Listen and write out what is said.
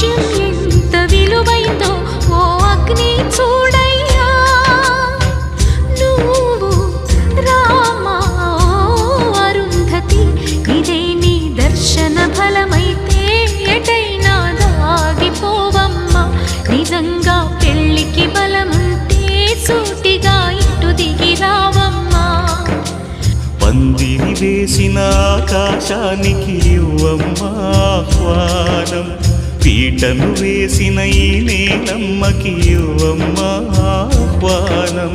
విషయం ఎంత విలువైందో ఓ అగ్ని చూడయ్యా. నువ్వు రామా అరుంధతి ఇదే నీ దర్శన ఫలమైతే ఎటైనా దాగిపోవమ్మా. నిజంగా పెళ్ళికి బలముంటే సూటిగా ఇటు దిగి రావమ్మా. పందిరి వేసిన ఆకాశానికి ఇవ్వమ్మా పీటను వేసిన ఈ నేలమ్మకి ఇవ్వమ్మా ఆహ్వానం.